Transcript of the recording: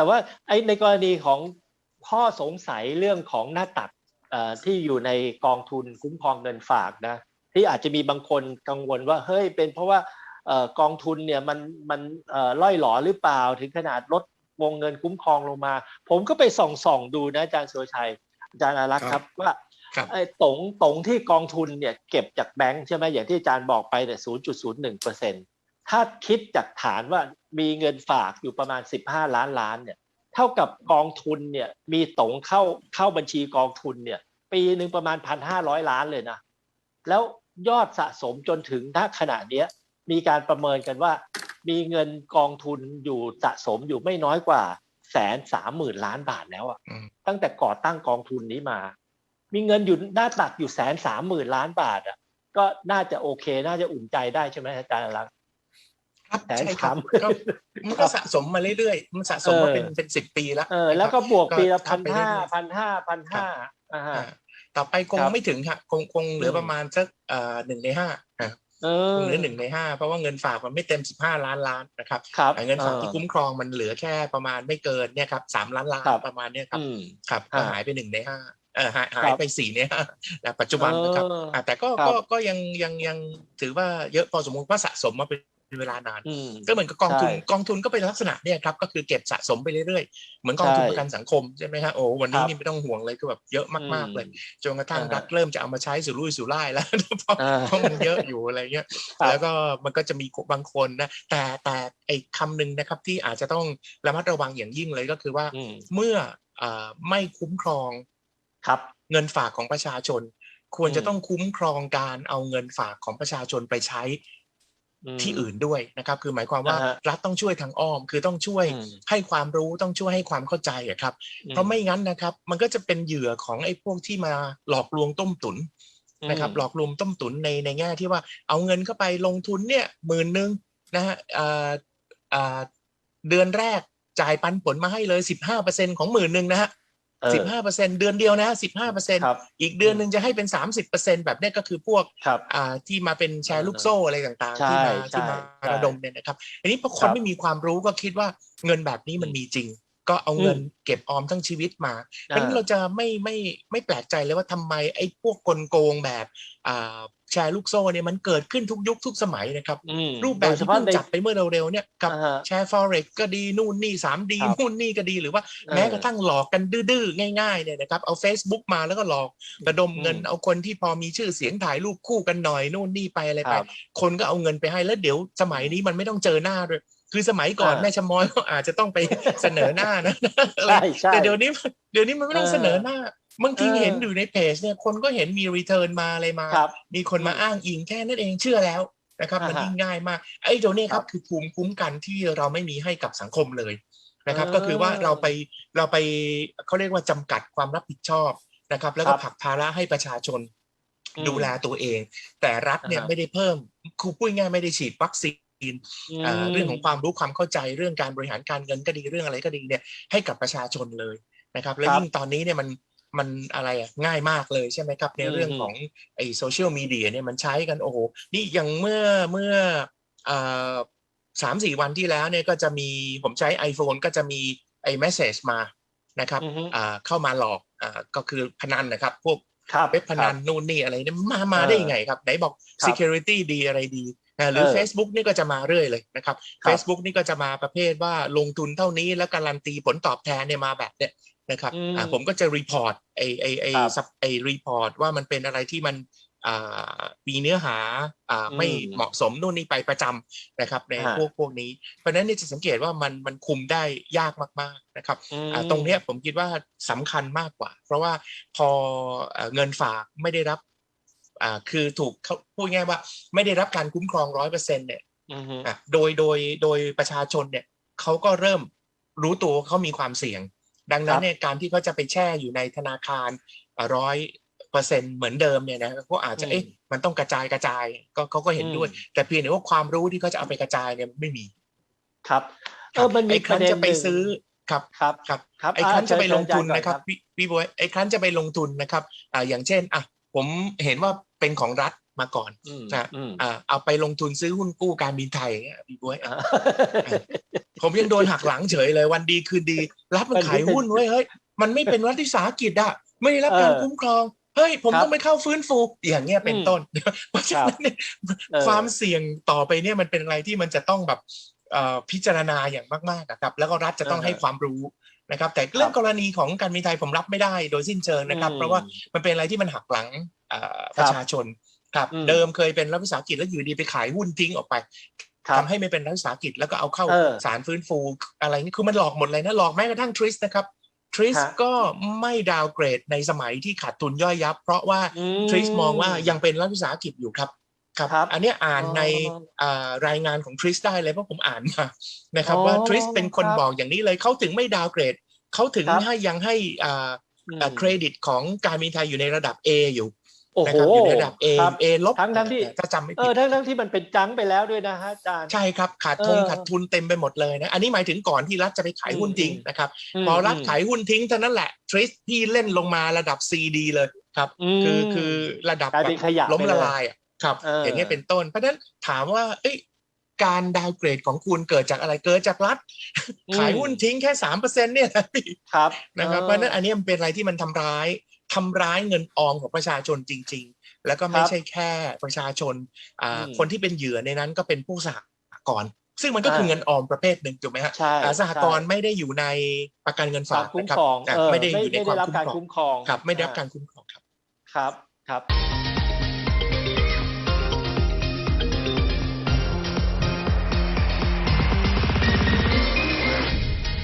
แต่ว่าไอ้ในกรณีของข้อสงสัยเรื่องของหน้าตักเอ่อที่อยู่ในกองทุนคุ้มครองเงินฝากนะที่อาจจะมีบางคนกังวลว่าเฮ้ยเป็นเพราะว่าเอ่อกองทุนเนี่ยมันมันเอ่อล่อยหลอหรือเปล่าถึงขนาดลดวงเงินคุ้มครองลงมา ผมก็ไปส่องส่องๆดูนะอาจารย์สุรชัยอาจารย์อารักษ์ครับว่าครับไอ้ตรงตรงที่กองทุนเนี่ยเก็บจากแบงค์ใช่ไหมอย่างที่อาจารย์บอกไปเนี่ยศูนย์จุดศูนย์หนึ่งเปอร์เซ็น ถ้าคิดจากฐานว่ามีเงินฝากอยู่ประมาณสิบห้าล้านล้านเนี่ยเท่ากับกองทุนเนี่ยมีตรงเข้าเข้าบัญชีกองทุนเนี่ยปีหนึ่งประมาณพันห้าร้อยล้านเลยนะ แล้วยอดสะสมจนถึงณขณะเนี้ยมีการประเมินกันว่า มีเงินกองทุนอยู่สะสมอยู่ไม่น้อยกว่าแสนสามหมื่นล้านบาทแล้วอะอืมตั้งแต่ก่อตั้งกองทุนนี้มา มีเงินอยู่หน้าตักอยู่แสนสามหมื่นล้านบาทอะก็น่าจะโอเค น่าจะอุ่นใจได้ใช่ไหมอาจารย์รักษ์ ครับแสนใช่ครับสามก็มันก็สะสมมาเรื่อยๆ มันสะสมมาเป็นเออ เป็นสิบปีแล้วเออแล้วก็บวกปีละก็พันทำไปห้าเรื่อยๆพันห้าพันห้าอ่าฮะอ่าต่อไปคงครับ ไม่ถึงครับคงคงเหลืออืมประมาณสักเอ่อหนึ่งในห้าอ่าเอคองเหลือหนึ่งในห้าเพราะว่าเงินฝากมันไม่เต็มสิบห้าล้านล้านนะครับครับแต่เงินฝากที่ออคุ้มครองมันเหลือแค่ประมาณไม่เกินเนี่ยครับสามล้านล้านครับประมาณเนี้ยครับ อืม ครับก็ฮะหายไปหนึ่งในห้าเออหายหาครัยบไปสี่ในห้านะปัจจุบันนะครับเอออะแต่ก็ครับก็ก็ยังยังยังถือว่าเยอะพอสมควรว่าสะสมมาเป็น เวลานานอืมก็เหมือนกับกองทุนใช่กองทุนก็เป็นลักษณะเนี่ยครับ ก็คือเก็บสะสมไปเรื่อยๆ เหมือนกองทุนใช่ประกันสังคมใช่ไหมฮะโอ้วันนี้ครับนี่ไม่ต้องห่วงเลยคือแบบเยอะมากๆเลยอืมจนกระทั่งอ่าฮะรัฐเริ่มจะเอามาใช้สุรุ่ยสุร่ายแล้วเพราะอ่าเพราะมันเยอะอยู่อะไรเงี้ยครับแล้วก็มันก็จะมีบางคนนะแต่แต่ไอ้คำหนึ่งนะครับที่อาจจะต้องระมัดระวังอย่างยิ่งเลยก็คือว่าอืมเมื่อเอ่อไม่คุ้มครองครับเงินฝากของประชาชน ควรจะอืมต้องคุ้มครองการเอาเงินฝากของประชาชนไปใช้ม ที่อื่นด้วยนะครับ คือหมายความว่าอ่าฮะรัฐต้องช่วยทางอ้อม คือต้องช่วยอืมให้ความรู้ต้องช่วยให้ความเข้าใจอะครับ เพราะไม่งั้นนะครับ มันก็จะเป็นเหยื่อของไอ้พวกที่มาหลอกลวงต้มตุ๋นนะครับอืมหลอกลวงต้มตุ๋นในในแง่ที่ว่าเอาเงินเข้าไปลงทุนเนี่ยหมื่นหนึ่งนะฮะเอ่อเอ่อเดือนแรกจ่ายปันผลมาให้เลยสิบห้าเปอร์เซ็นของหมื่นหนึ่งนะฮะเออ สิบห้าเปอร์เซ็นเดือนเดียวนะฮะสิบห้าเปอร์เซ็นครับอีกเดือนหนึ่งจะให้เป็นสามสิบเปอร์เซ็นแบบเนี้ยก็คือพวกครับอ่าที่มาเป็นแชร์ลูกโซ่อะไรต่างๆใช่ที่มาใช่ที่มาใช่ระดมเนี่ยนะครับ อันนี้พอคครันบไม่มีความรู้ก็คิดว่าเงินแบบนี้มันมีจริง ก็เอาเงินเก็บออมทั้งชีวิตมาเพราะฉะนั้นเราจะไม่ไม่ไม่แปลกใจเลยว่าทำไมไอ้พวกกลโกงแบบอ่า แชร์ลูกโซ่เนี่ยมันเกิดขึ้นทุกยุคทุกสมัยนะครับอืมรูปแบบโดยเฉที่พาะเพิ่งในจับไปเมื่อเร็วๆเนี่ยกับอ่าฮะแชร์ forex ก็ดีนู่นนี่สามดีครับนู่นนี่ก็ดีหรือว่าเออแม้กระทั่งหลอกกันดื้อๆง่ายๆเนี่ยนะครับเอา Facebook มาแล้วก็หลอกระดมเงินอืมเอาคนที่พอมีชื่อเสียงถ่ายรูปคู่กันหน่อยนู่นนี่ไปอะไรคไปรับคนก็เอาเงินไปให้แล้วเดี๋ยวสมัยนี้มันไม่ต้องเจอหน้าด้วยคือสมัยก่อนอ่าแม่ชะมอยก็อาจจะต้องไปเสนอหน้านะใช่ใช่แต่เดี๋ยวนี้เดี๋ยวนี้มันไม่ต้องเออเสนอหน้า บางทีเออเห็นอยู่ในเพจเนี่ยคนก็เห็นมีรีเทิร์นมาอะไรมาครับมีคนมาอืมอ้างอิงแค่นั้นเองเชื่อแล้วนะครับมันอ่าฮะยิ่งง่ายมากไอ้ตัวเนี้ยครัครับบคือภูมิคุ้มกันที่เราไม่มีให้กับสังคมเลยนะครับเออก็คือว่าเราไปเราไปเขาเรียกว่าจำกัดความรับผิดชอบนะครับ แล้วก็ครับผลักภาระให้ประชาชนอืมดูแลตัวเอง แต่รัฐเนี่ยอ่าฮะไม่ได้เพิ่มครูพูดง่ายๆไม่ได้ฉีดวัคซีนมอ่าเรื่องของความรู้ความเข้าใจเรื่องการบริหารการเงินก็ดีเรื่องอะไรก็ดีเนี่ยให้กับประชาชนเลยนะครับ และครับยิ่งตอนนี้เนี่ยมัน มันอะไรอะง่ายมากเลยใช่ไหมครับ ในเรื่องอืมของไอ้โซเชียลมีเดียเนี่ยมันใช้กันโอ้โหนี่อย่างเมื่อเมื่ออ่าสามสี่วันที่แล้วเนี่ยก็จะมีผมใช้ iPhone ก็จะมีไอ้ message มานะครับอือฮึอ่าเข้ามาหลอกอ่าก็คือพนันนะครับ พวกครับเว็บพนันครับนู่นนี่อะไรเนี่ยมามาเออได้ยังไงครับไหนบอกครับ security ดีอะไรดีนะหรือเออ Facebook นี่ก็จะมาเรื่อยเลยนะครับครับ Facebook นี่ก็จะมาประเภทว่าลงทุนเท่านี้แล้วการันตีผลตอบแทนเนี่ยมาแบบเนี่ย นะครับอืมอ่าผมก็จะรีพอร์ตไอไอไอครับซับไอรีพอร์ตว่ามันเป็นอะไรที่มันอ่ามีเนื้อหาอ่าไม่อืมเหมาะสมนู่นนี่ไปประจำนะครับในฮะพวกพวกนี้ เพราะฉะนั้นเนี่ยจะสังเกตว่ามันมันคุมได้ยากมากๆนะครับอืมอ่าตรงเนี้ยผมคิดว่าสำคัญมากกว่า เพราะว่าพอเอ่อเงินฝากไม่ได้รับอ่าคือถูกเขาพูดง่ายว่าไม่ได้รับการคุ้มครองร้อยเปอร์เซ็นต์เนี่ยอือฮึอะโดยโดยโดยประชาชนเนี่ยเขาก็เริ่มรู้ตัวว่าเขามีความเสี่ยง ดังนั้นเนี่ยการที่เขาจะไปแช่อยู่ในธนาคารร้อยเปอร์เซ็นเหมือนเดิมเนี่ยนะก็อาจจะอืมเอ๊ะมันต้องกระจายกระจายก็เขาก็เห็นด้วยอืมแต่เพียงแต่ว่าความรู้ที่เขาจะเอาไปกระจายเนี่ยไม่มีครับเออมันมีไอ้คประรั้นเด็นจะไปหนึ่งซื้อครับครับครับครับไอ้ครั้นอ่าจะไปเชิญลงทุนเชิญอาจารย์นะครับก่อนครับพี่พี่บวยไอ้ครั้นจะไปลงทุนนะครับอ่าอย่างเช่นอะผมเห็นว่าเป็นของรัฐ มาก่อนอืมนะอืมอ่าเอาไปลงทุนซื้อหุ้นกู้การบินไทยอย่างเงี้ยพี่บวยอะอ่าผมยังโดนหักหลังเฉยเลย วันดีคืนดี รับมันขายหุ้นเว้ยเฮ้ยมันไม่เป็นรัฐวิสาหกิจอะไม่ได้รับการเออคุ้มครองเฮ้ยผมครับต้องไปเข้าฟื้นฟูอย่างเงี้ยเป็นอืมต้นเพราะฉะนั้นเนี่ยเออความเสี่ยงต่อไปเนี่ยมันเป็นอะไรที่มันจะต้องแบบเอ่อพิจารณาอย่างมากๆอะครับ แล้วก็รัฐจะต้องเออให้ความรู้นะครับ แต่เรื่องกรณีของการบินไทยผมรับไม่ได้โดยสิ้นเชิงนะครับอืมเพราะว่ามันเป็นอะไรที่มันหักหลังเอ่อครับประชาชน ครับอืมเดิมเคยเป็นรัฐวิสาหกิจแล้วอยู่ดีไปขายหุ้นทิ้งออกไปครับทำให้ไม่เป็นรัฐวิสาหกิจแล้วก็เอาเข้าเออสารฟื้นฟูอะไรนี่คือมันหลอกหมดเลยนะหลอกแม้กระทั่งทริสนะครับทริสฮะก็ไม่ดาวเกรดในสมัยที่ขาดทุนย่อยยับ เพราะว่าอืทริสมองว่ายังเป็นรัฐวิสาหกิจอยู่ครับครับครับอันเนี้ยอ่านในอ๋ออ่ารายงานของทริสได้เลยเพราะผมอ่านมานะครับอ๋อว่าทริสเป็นคนครับบอกอย่างนี้เลยเขาถึงไม่ดาวเกรดเขาถึงครับให้ยังให้อ่าอืมอ่าเครดิตของการบินไทยอยู่ในระดับ A อยู่โอ้ นะโหครับอยู่ในระดับ A ครับ A ลบทั้งทั้งที่ถ้าจำไม่เอผิอดทั้งทั้งที่มันเป็นจังไปแล้วด้วยนะฮะอาจารย์ใช่ครับขาดทงเออขาดทุนเต็มไปหมดเลยนะอันนี้หมายถึงก่อนที่รัฐจะไปขายหุ้นทิ้งอืมนะครับมพอรัฐขายหุ้นทิ้งเท่านั้นแหละทริสพี่เล่นลงมาระดับ CD เลยครับมคือคือระดับกลายเป็นขยะล้มไปละเลยลายอะครับเออออย่างเงี้ยเป็นต้นเพราะฉะนั้นถามว่าเอ้ยการดาวเกรดของคุณเกิดจากอะไรเกิดจากรัฐอืมขายหุ้นทิ้งแค่สามเปอร์เซ็นต์เนี่ยนะพี่ครับนะครับออเพราะฉะนั้นอันนี้มันเป็นอะไรที่มันทำร้าย ทำร้ายเงินออมของประชาชนจริง ๆ แล้วก็ไม่ครับใช่แค่ประชาชนอ่าอืมคนที่เป็นเหยื่อในนั้นก็เป็นผู้สหกรณ์ซึ่งมันก็คืออ่าเงินออมประเภทหนึ่งถูกไหมฮะใช่อ่าสหกรณ์ใช่ไม่ได้อยู่ในประกันเงินคฝาวามกคุ้มนะครับครองอะเออไม่ได้อยู่ในไม่ความได้รับคุ้มการครองคุ้มครองครับไม่ได้รับอ่การคุ้มครองครับครับครับ